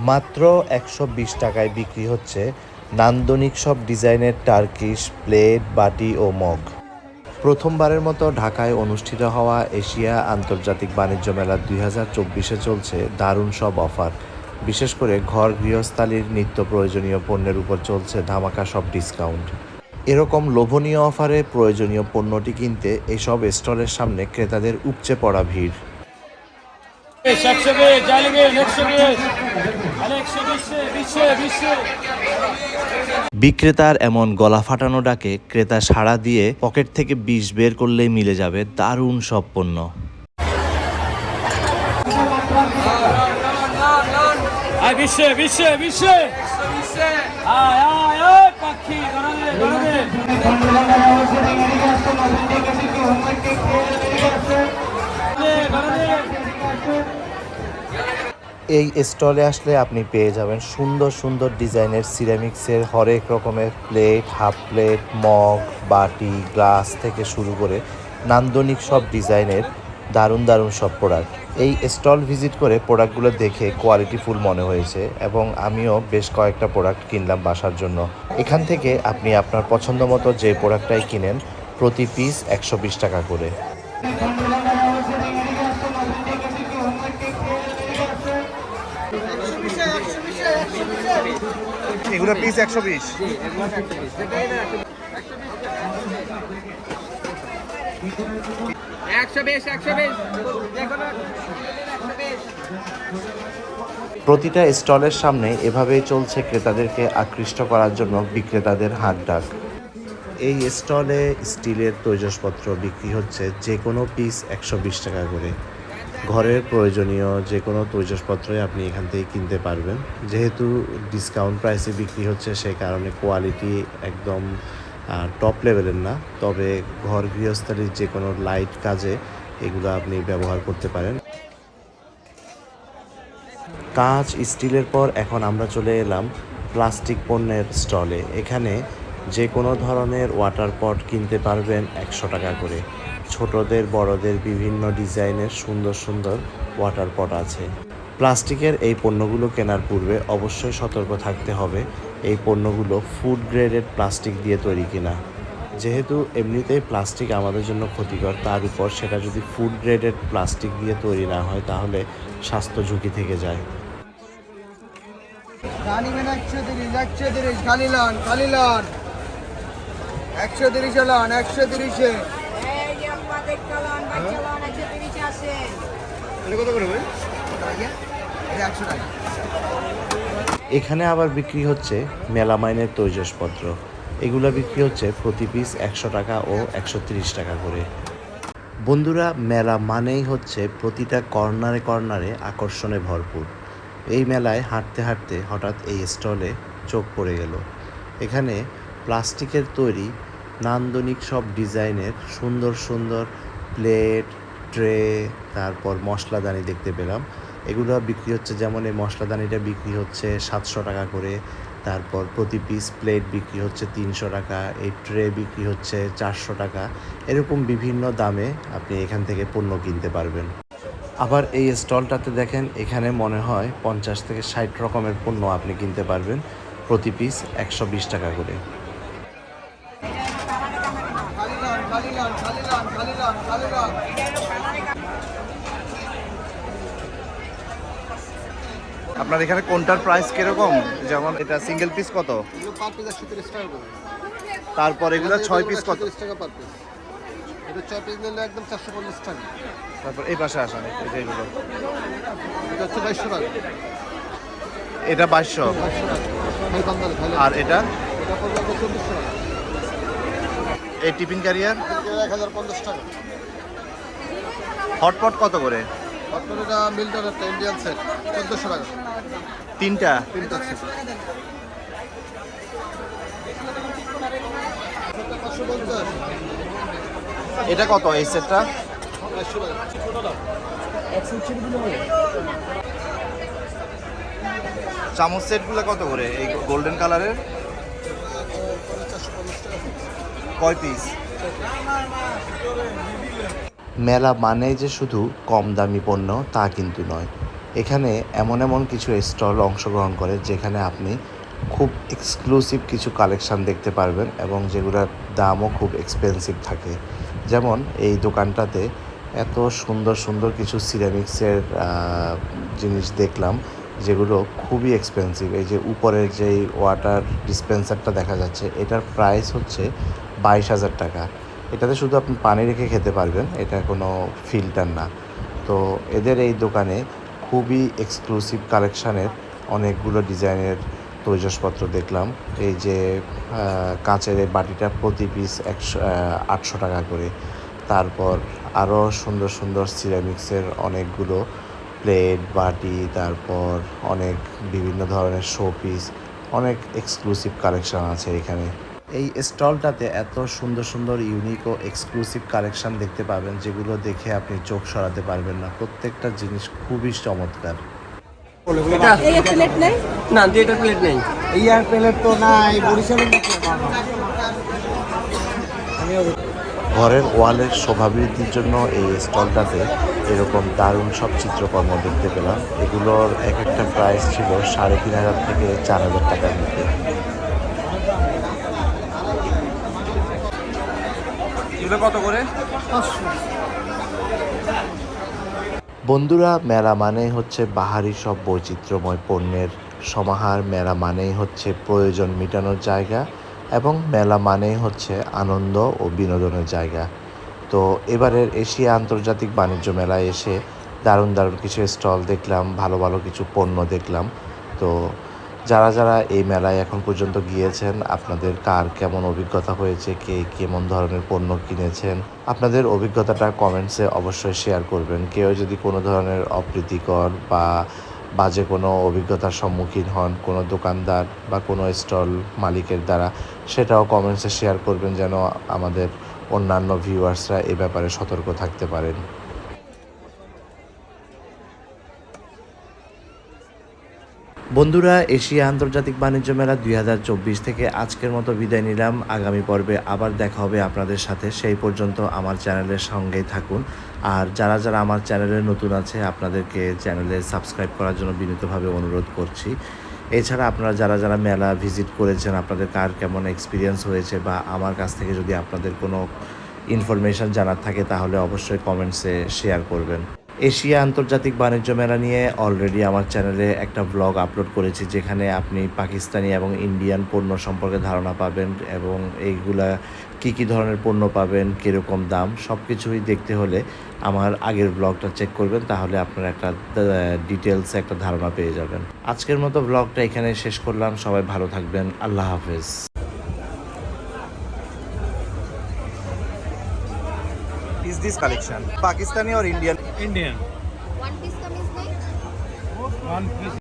মাত্র একশো বিশ টাকায় বিক্রি হচ্ছে নান্দনিক সব ডিজাইনের টার্কিশ, প্লেট, বাটি ও মগ। প্রথমবারের মতো ঢাকায় অনুষ্ঠিত হওয়া এশিয়া আন্তর্জাতিক বাণিজ্য মেলা দুই হাজার চব্বিশে চলছে দারুণ সব অফার। বিশেষ করে ঘর, গৃহস্থালির নিত্য প্রয়োজনীয় পণ্যের উপর চলছে ধামাকা সব ডিসকাউন্ট এরকম লোভনীয় অফারে প্রয়োজনীয় পণ্যটি কিনতে এসব স্টলের সামনে ক্রেতাদের উপচে পড়া ভিড়। বিক্রেতার এমন গলা ফাটানো ডাকে ক্রেতা সাড়া দিয়ে পকেট থেকে বিষ বের করলেই মিলে যাবে দারুণ সব পণ্য। বিশ্বে বিশ্বে বিশ্বে। এই স্টলে আসলে আপনি পেয়ে যাবেন সুন্দর সুন্দর ডিজাইনের সিরামিক্সের হরেক রকমের প্লেট, হাফ প্লেট, মগ, বাটি, গ্লাস থেকে শুরু করে নান্দনিক সব ডিজাইনের দারুণ দারুণ সব প্রোডাক্ট এই স্টল ভিজিট করে প্রোডাক্টগুলো দেখে কোয়ালিটিফুল মনে হয়েছে এবং আমিও বেশ কয়েকটা প্রোডাক্ট কিনলাম বাসার জন্য। এখান থেকে আপনি আপনার পছন্দ মতো যে প্রোডাক্টটাই কিনেন, প্রতি পিস একশো বিশ টাকা করে। পিস প্রতিটা স্টলের সামনে এভাবেই চলছে ক্রেতাদেরকে আকৃষ্ট করার জন্য বিক্রেতাদের হাত ডাক। এই স্টলে স্টিলের তৈজসপত্র বিক্রি হচ্ছে যে কোনো পিস একশো বিশ টাকা করে। ঘরের প্রয়োজনীয় যে কোনো তৈজসপত্রই আপনি এখান থেকে কিনতে পারবেন। যেহেতু ডিসকাউন্ট প্রাইসে বিক্রি হচ্ছে সেই কারণে কোয়ালিটি একদম টপ লেভেলের না, তবে ঘর গৃহস্থালির যে কোনো লাইট কাজে এগুলো আপনি ব্যবহার করতে পারেন। কাঁচ, স্টিলের পর এখন আমরা চলে এলাম প্লাস্টিক পণ্যের স্টলে। এখানে যে কোনো ধরনের ওয়াটার পট কিনতে পারবেন একশো টাকা করে। ছোটদের, বড়দের বিভিন্ন ডিজাইনের সুন্দর সুন্দর ওয়াটার পট আছে। প্লাস্টিকের এই পণ্যগুলো কেনার পূর্বে অবশ্যই সতর্ক থাকতে হবে। এই পণ্যগুলো ফুড গ্রেডেড প্লাস্টিক দিয়ে তৈরি কিনা। যেহেতু এমনিতেই প্লাস্টিক আমাদের জন্য ক্ষতিকর তার উপর সেটা যদি ফুড গ্রেডেড প্লাস্টিক দিয়ে তৈরি না হয় তাহলে স্বাস্থ্য ঝুঁকি থেকে যায়। মেন একশো তিরিশ একশো তিরিশ খালি লন খালি লন একশো তিরিশে। লন একশো তিরিশে কত করে ভাই? এখানে আবার বিক্রি হচ্ছে মেলামাইনের তৈজসপত্র। এগুলো বিক্রি হচ্ছে প্রতি পিস একশো টাকা ও একশো টাকা করে। বন্ধুরা, মেলা মানেই হচ্ছে প্রতিটা কর্নারে কর্নারে আকর্ষণে ভরপুর। এই মেলায় হাঁটতে হাঁটতে হঠাৎ এই স্টলে চোখ পড়ে গেল। এখানে প্লাস্টিকের তৈরি নান্দনিক সব ডিজাইনের সুন্দর সুন্দর প্লেট, ট্রে, তারপর মশলাদানি দেখতে পেলাম। এগুলো বিক্রি হচ্ছে যেমন এই মশলাদানিটা বিক্রি হচ্ছে সাতশো টাকা করে, তারপর প্রতি পিস প্লেট বিক্রি হচ্ছে তিনশো টাকা, এই ট্রে বিক্রি হচ্ছে চারশো টাকা, এরকম বিভিন্ন দামে আপনি এখান থেকে পণ্য কিনতে পারবেন। আবার এই স্টলটাতে দেখেন, এখানে মনে হয় পঞ্চাশ থেকে ষাট রকমের পণ্য আপনি কিনতে পারবেন, প্রতি পিস একশো বিশ টাকা করে খালি লন খালি লন খালি লন খালি লন খালি লন আপনার এখানে কোনটার প্রাইস কীরকম? যেমন এটা সিঙ্গেল পিস কত? তারপর এগুলো ছয় পিস কত? টাকা পার পিস এটা ছয় পিস নিলে একদম চারশো পঞ্চাশ টাকা। তারপর এই পাশে আসেন এই যে এগুলো। এটা বাইশশো আর এটা? এই টিফিন ক্যারিয়ার? এক হাজার পঞ্চাশ টাকা। হটপট কত করে? আপনার এটা মিল্টন একটা ইন্ডিয়ান সেট চোদ্দোশো টাকা। তিনটা। এটা কত এই সেটটা? চামচ সেটগুলো কত করে? এই গোল্ডেন কালারের? কয় পিস মেলা মানে যে শুধু কম দামি পণ্য, তা কিন্তু নয়। এখানে এমন এমন কিছু স্টল অংশগ্রহণ করে যেখানে আপনি খুব এক্সক্লুসিভ কিছু কালেকশন দেখতে পারবেন এবং যেগুলোর দামও খুব এক্সপেন্সিভ থাকে। যেমন এই দোকানটাতে এত সুন্দর সুন্দর কিছু সিরামিক্সের জিনিস দেখলাম যেগুলো খুবই এক্সপেন্সিভ এই যে উপরের যেই ওয়াটার ডিসপেন্সারটা দেখা যাচ্ছে, এটার প্রাইস হচ্ছে বাইশ হাজার টাকা। এটাতে শুধু আপনি পানি রেখে খেতে পারবেন, এটা কোনো ফিল্টার না। তো এদের এই দোকানে খুবই এক্সক্লুসিভ কালেকশানের অনেকগুলো ডিজাইনের তৈজসপত্র দেখলাম। এই যে কাঁচের বাটিটা প্রতি পিস একশো আটশো টাকা করে। তারপর আরও সুন্দর সুন্দর সিরামিক্সের অনেকগুলো প্লেট বাটি, তারপর অনেক বিভিন্ন ধরনের শো পিস অনেক এক্সক্লুসিভ কালেকশন আছে এখানে। এই স্টলটাতে এত সুন্দর সুন্দর ইউনিক ও এক্সক্লুসিভ কালেকশন দেখতে পাবেন যেগুলো দেখে আপনি চোখ সরাতে পারবেন না। প্রত্যেকটা জিনিস খুবই চমৎকার। নেই? না দুইটা প্লেট নেই। এই আর প্লেট তো নাই বরিশালের ঘরের ওয়ালের শোভাবৃদ্ধির জন্য এই স্টলটাতে এরকম দারুণ সব চিত্রকর্ম দেখতে পেলাম। এগুলোর এক একটা প্রাইস ছিল সাড়ে তিন হাজার থেকে চার হাজার টাকার মধ্যে। এগুলো কত করে? বন্ধুরা মেলা মানেই হচ্ছে বাহারি সব বৈচিত্র্যময় পণ্যের সমাহার। মেলা মানেই হচ্ছে প্রয়োজন মেটানোর জায়গা এবং মেলা মানেই হচ্ছে আনন্দ ও বিনোদনের জায়গা। তো এবারের এশিয়া আন্তর্জাতিক বাণিজ্য মেলায় এসে দারুণ দারুণ কিছু স্টল দেখলাম ভালো ভালো কিছু পণ্য দেখলাম। তো যারা যারা এই মেলায় এখন পর্যন্ত গিয়েছেন, আপনাদের কার কেমন অভিজ্ঞতা হয়েছে, কে কেমন ধরনের পণ্য কিনেছেন, আপনাদের অভিজ্ঞতাটা কমেন্টসে অবশ্যই শেয়ার করবেন। কেউ যদি কোনো ধরনের অপ্রীতিকর বা বাজে কোনো অভিজ্ঞতার সম্মুখীন হন, কোনো দোকানদার বা কোনো স্টল মালিকের দ্বারা, সেটাও কমেন্টসে শেয়ার করবেন যেন আমাদের অন্যান্য ভিউয়ার্সরা এ ব্যাপারে সতর্ক থাকতে পারেন। বন্ধুরা, এশিয়া আন্তর্জাতিক বাণিজ্য মেলা দুই হাজার চব্বিশ থেকে আজকের মতো বিদায় নিলাম। আগামী পর্বে আবার দেখা হবে আপনাদের সাথে। সেই পর্যন্ত আমার চ্যানেলের সঙ্গেই থাকুন। আর যারা যারা আমার চ্যানেলে নতুন আছে, আপনাদেরকে চ্যানেলে সাবস্ক্রাইব করার জন্য বিনীতভাবে অনুরোধ করছি। এছাড়া আপনারা যারা যারা মেলা ভিজিট করেছেন, আপনাদের কার কেমন এক্সপিরিয়েন্স হয়েছে বা আমার কাছ থেকে যদি আপনাদের কোনো ইনফরমেশন জানার থাকে, তাহলে অবশ্যই কমেন্টসে শেয়ার করবেন। এশিয়া আন্তর্জাতিক বাণিজ্য মেলা নিয়ে অলরেডি আমার চ্যানেলে একটা ব্লগ আপলোড করেছি, যেখানে আপনি পাকিস্তানি এবং ইন্ডিয়ান পণ্য সম্পর্কে ধারণা পাবেন এবং এইগুলা কী কী ধরনের পণ্য পাবেন, কীরকম দাম সব কিছুই দেখতে হলে আমার আগের ব্লগটা চেক করবেন, তাহলে আপনারা একটা ডিটেলস একটা ধারণা পেয়ে যাবেন। আজকের মতো ব্লগটা এখানে শেষ করলাম, সবাই ভালো থাকবেন, আল্লাহ হাফেজ। পিস কালেকশন পাকিস্তানি আর Indian Indian one piece kameez নেই ওয়ান পিস